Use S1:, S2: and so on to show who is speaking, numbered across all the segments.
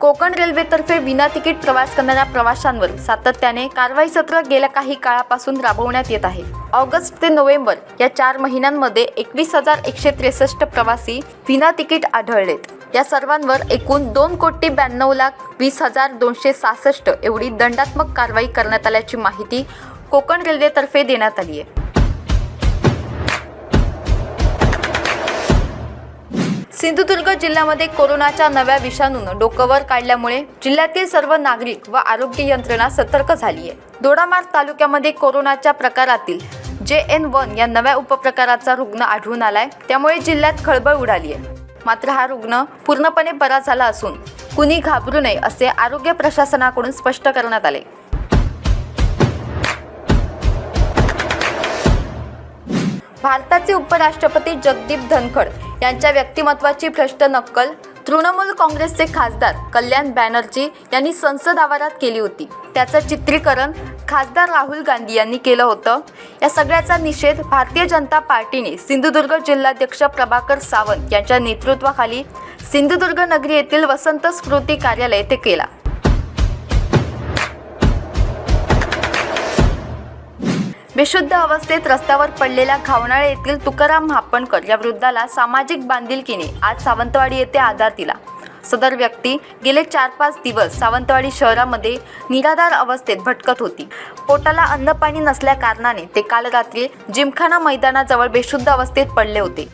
S1: कोकण रेल्वेतर्फे विना तिकीट प्रवास करणाऱ्या प्रवाशांवर सातत्याने कारवाई सत्र गेल्या काही काळापासून राबवण्यात येत आहे. ऑगस्ट ते नोव्हेंबर या चार महिन्यांमध्ये एकवीस हजार एकशे त्रेसष्ट प्रवासी विना तिकीट आढळलेत. या सर्वांवर एकूण दोन कोटी ब्याण्णव लाख वीस हजार दोनशे सहासष्ट एवढी दंडात्मक कारवाई करण्यात आल्याची माहिती कोकण रेल्वेतर्फे देण्यात आली आहे. सिंधुदुर्ग जिल्ह्यामध्ये कोरोनाच्या नव्या विषाणून डोकंवर काढल्यामुळे जिल्ह्यातील सर्व नागरिक व आरोग्य यंत्रणा सतर्क झाली आहे दोडामार्ग तालुक्यामध्ये कोरोनाच्या प्रकारातील जे एन वन या नव्या उपप्रकाराचा रुग्ण आढळून आलाय. त्यामुळे जिल्ह्यात खळबळ उडाली आहे मात्र हा रुग्ण पूर्णपणे बरा झाला असून कुणी घाबरू नये असे आरोग्य प्रशासनाकडून स्पष्ट करण्यात आले. भारताचे उपराष्ट्रपती जगदीप धनखड यांच्या व्यक्तिमत्वाची भ्रष्ट नक्कल तृणमूल काँग्रेसचे खासदार कल्याण बॅनर्जी यांनी संसद आवारात केली होती. त्याचं चित्रीकरण खासदार राहुल गांधी यांनी केलं होतं. या सगळ्याचा निषेध भारतीय जनता पार्टीने सिंधुदुर्ग जिल्हाध्यक्ष प्रभाकर सावंत यांच्या नेतृत्वाखाली सिंधुदुर्ग नगरी येथील वसंत स्मृती कार्यालय येथे केला. बेशुद्ध अवस्थेत रस्त्यावर पडलेल्या घावनाळे येथील तुकाराम हापणकर या वृद्धाला सामाजिक बांधिलकीने आज सावंतवाडी येथे आधार दिला. सदर व्यक्ती गेले चार पाच दिवस सावंतवाडी शहरामध्ये निराधार अवस्थेत भटकत होती. पोटाला अन्न पाणी नसल्या कारणाने ते काल रात्री जिमखाना मैदानाजवळ बेशुद्ध अवस्थेत पडले होते.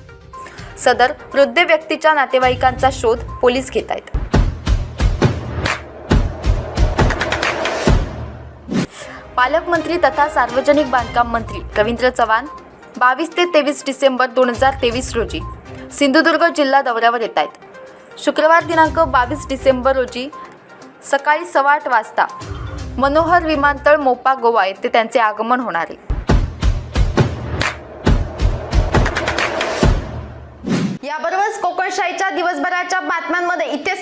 S1: सदर वृद्ध व्यक्तीच्या नातेवाईकांचा शोध पोलीस घेत आहेत. पालकमंत्री तथा सार्वजनिक बांधकाम मंत्री रवींद्र चव्हाण बावीस ते तेवीस डिसेंबर दोन हजार तेवीस रोजी सिंधुदुर्ग जिल्हा दौऱ्यावर येत आहेत. शुक्रवार दिनांक बावीस डिसेंबर रोजी सकाळी सव्वा आठ वाजता मनोहर विमानतळ मोपा गोवा येथे त्यांचे आगमन होणार आहे. याबरोबरच कोकणशाहीच्या दिवसभराच्या बातम्यांमध्ये इथेच